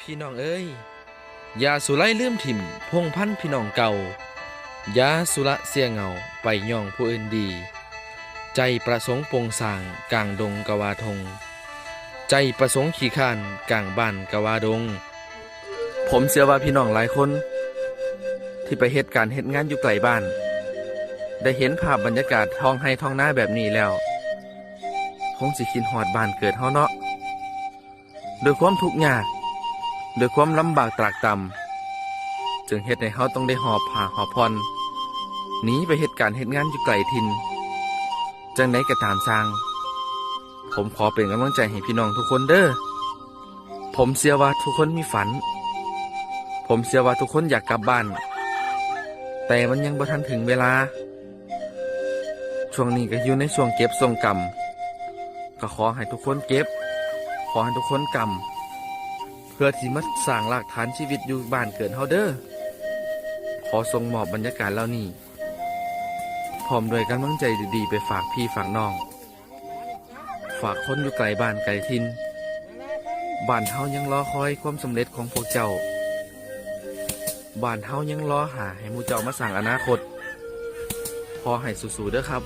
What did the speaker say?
พี่น้องเอ้ยยาสุไลลืมถิ่ม พงพันพี่น้องเก่ายาสุละเสียเงาไปย่องผู้อื่นดี ใจประสงค์ปวงสางกลางดงกวาทง ใจประสงค์ขี่ข้านกลางบ้านกวาดง ผมเชื่อว่าพี่น้องหลายคน ที่ไปเหตุการณ์เหตุงานอยู่ไกลบ้าน ได้เห็นภาพบรรยากาศท้องไห้ท้องหน้าแบบนี้แล้ว คงสิคิดหอดบ้านเกิดเฮาเนาะโดยความทุกข์ยาก ด้วยความลำบากตรากตำจึงเฮ็ดให้เฮาต้องได้หอบผ้าหอบพรหนีไปเหตุการณ์เหตุงานอยู่ไกลถิ่นจังไดก็ตามสร้าง ผมขอเป็นกำลังใจให้พี่น้องทุกคนเด้อ ผมเชื่อว่าทุกคนมีฝัน ผมเชื่อว่าทุกคนอยากกลับบ้าน แต่มันยังบ่ทันถึงเวลา ช่วงนี้ก็อยู่ในช่วงเก็บทรงกรรม ก็ขอให้ทุกคนเก็บ ขอให้ทุกคนกำเพื่อที่มาสร้างหลักฐานชีวิตอยู่บ้านเกิดเฮาเด้อขอส่งมอบบรรยากาศเหล่านี้พร้อมด้วยกำลังใจดีๆ ไปฝากพี่ฝากน้อง ฝากคนอยู่ไกลบ้านไกลทินบ้านเฮายังรอคอยความสำเร็จของพวกเจ้าบ้านเฮายังรอหาให้หมูเจ้ามาสร้างอนาคตขอให้สู้ๆเด้อครับ